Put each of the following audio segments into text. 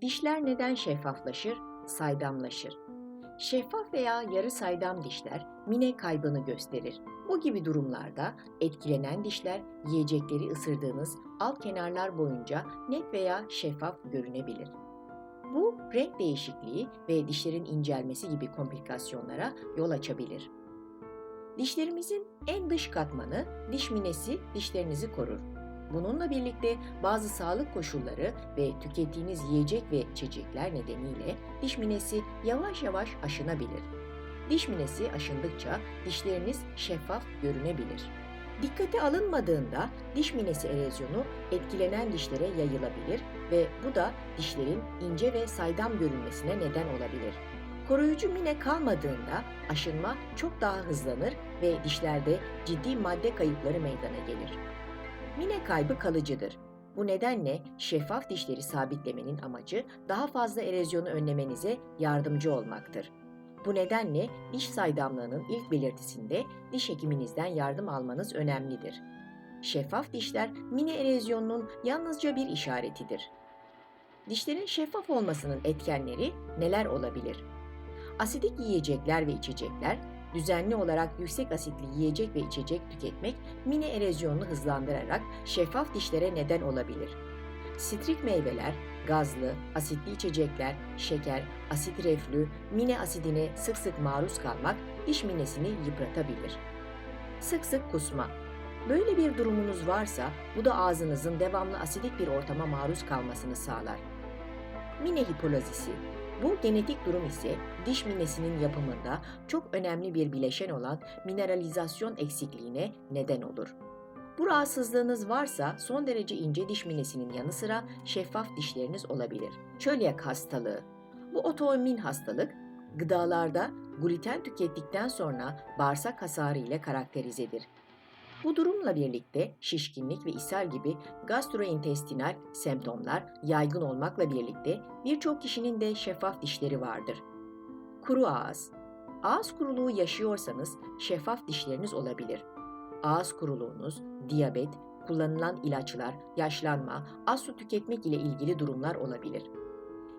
Dişler neden şeffaflaşır, saydamlaşır? Şeffaf veya yarı saydam dişler mine kaybını gösterir. Bu gibi durumlarda etkilenen dişler yiyecekleri ısırdığınız alt kenarlar boyunca net veya şeffaf görünebilir. Bu renk değişikliği ve dişlerin incelmesi gibi komplikasyonlara yol açabilir. Dişlerimizin en dış katmanı diş minesi dişlerinizi korur. Bununla birlikte bazı sağlık koşulları ve tükettiğiniz yiyecek ve içecekler nedeniyle diş minesi yavaş yavaş aşınabilir. Diş minesi aşındıkça dişleriniz şeffaf görünebilir. Dikkate alınmadığında diş minesi erozyonu etkilenen dişlere yayılabilir ve bu da dişlerin ince ve saydam görünmesine neden olabilir. Koruyucu mine kalmadığında aşınma çok daha hızlanır ve dişlerde ciddi madde kayıpları meydana gelir. Mine kaybı kalıcıdır. Bu nedenle şeffaf dişleri sabitlemenin amacı daha fazla erozyonu önlemenize yardımcı olmaktır. Bu nedenle diş saydamlığının ilk belirtisinde diş hekiminizden yardım almanız önemlidir. Şeffaf dişler mine erozyonunun yalnızca bir işaretidir. Dişlerin şeffaf olmasının etkenleri neler olabilir? Asidik yiyecekler ve içecekler, düzenli olarak yüksek asitli yiyecek ve içecek tüketmek mine erozyonunu hızlandırarak şeffaf dişlere neden olabilir. Sitrik meyveler, gazlı, asitli içecekler, şeker, asit reflü, mine asidine sık sık maruz kalmak diş minesini yıpratabilir. Sık sık kusma. Böyle bir durumunuz varsa bu da ağzınızın devamlı asidik bir ortama maruz kalmasını sağlar. Mine hipolizisi. Bu genetik durum ise diş minesinin yapımında çok önemli bir bileşen olan mineralizasyon eksikliğine neden olur. Bu rahatsızlığınız varsa son derece ince diş minesinin yanı sıra şeffaf dişleriniz olabilir. Çölyak hastalığı. Bu otoimmün hastalık gıdalarda gluten tükettikten sonra bağırsak hasarı ile karakterizedir. Bu durumla birlikte şişkinlik ve ishal gibi gastrointestinal semptomlar yaygın olmakla birlikte birçok kişinin de şeffaf dişleri vardır. Kuru ağız. Ağız kuruluğu yaşıyorsanız şeffaf dişleriniz olabilir. Ağız kuruluğunuz, diyabet, kullanılan ilaçlar, yaşlanma, az su tüketmek ile ilgili durumlar olabilir.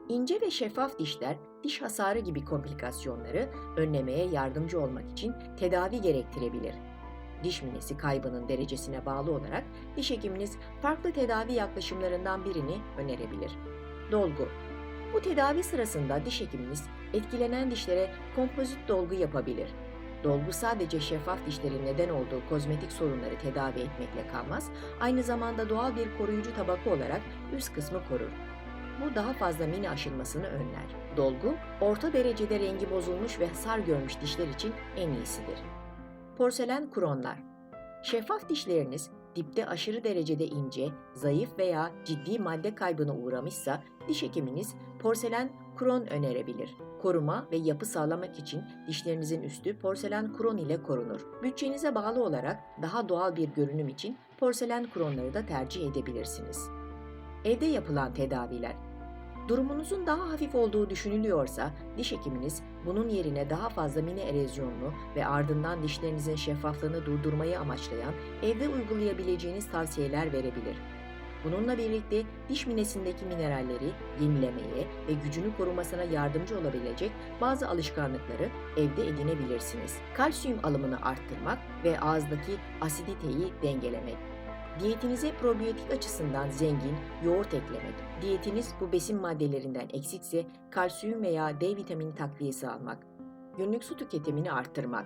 İnce ve şeffaf dişler diş hasarı gibi komplikasyonları önlemeye yardımcı olmak için tedavi gerektirebilir. Diş minesi kaybının derecesine bağlı olarak diş hekiminiz farklı tedavi yaklaşımlarından birini önerebilir. Dolgu Bu tedavi sırasında diş hekiminiz etkilenen dişlere kompozit dolgu yapabilir. Dolgu sadece şeffaf dişlerin neden olduğu kozmetik sorunları tedavi etmekle kalmaz, aynı zamanda doğal bir koruyucu tabaka olarak üst kısmı korur. Bu daha fazla mini aşınmasını önler. Dolgu, orta derecede rengi bozulmuş ve hasar görmüş dişler için en iyisidir. Porselen kronlar. Şeffaf dişleriniz dipte aşırı derecede ince, zayıf veya ciddi madde kaybına uğramışsa diş hekiminiz porselen kron önerebilir. Koruma ve yapı sağlamak için dişlerinizin üstü porselen kron ile korunur. Bütçenize bağlı olarak daha doğal bir görünüm için porselen kronları da tercih edebilirsiniz. Evde yapılan tedaviler Durumunuzun daha hafif olduğu düşünülüyorsa diş hekiminiz bunun yerine daha fazla mini erozyonunu ve ardından dişlerinizin şeffaflığını durdurmayı amaçlayan evde uygulayabileceğiniz tavsiyeler verebilir. Bununla birlikte diş minesindeki mineralleri yenilemeye ve gücünü korumasına yardımcı olabilecek bazı alışkanlıkları evde edinebilirsiniz. Kalsiyum alımını arttırmak ve ağızdaki asiditeyi dengelemek. Diyetinize probiyotik açısından zengin yoğurt eklemek. Diyetiniz bu besin maddelerinden eksikse kalsiyum veya D vitamini takviyesi almak. Günlük su tüketimini arttırmak.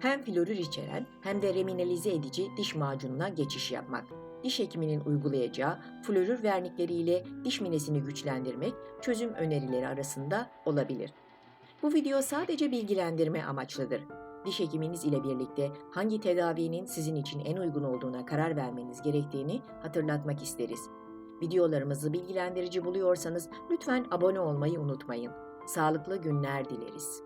Hem florür içeren hem de reminalize edici diş macununa geçiş yapmak. Diş hekiminin uygulayacağı florür vernikleriyle diş minesini güçlendirmek çözüm önerileri arasında olabilir. Bu video sadece bilgilendirme amaçlıdır diş hekiminiz ile birlikte hangi tedavinin sizin için en uygun olduğuna karar vermeniz gerektiğini hatırlatmak isteriz. Videolarımızı bilgilendirici buluyorsanız lütfen abone olmayı unutmayın. Sağlıklı günler dileriz.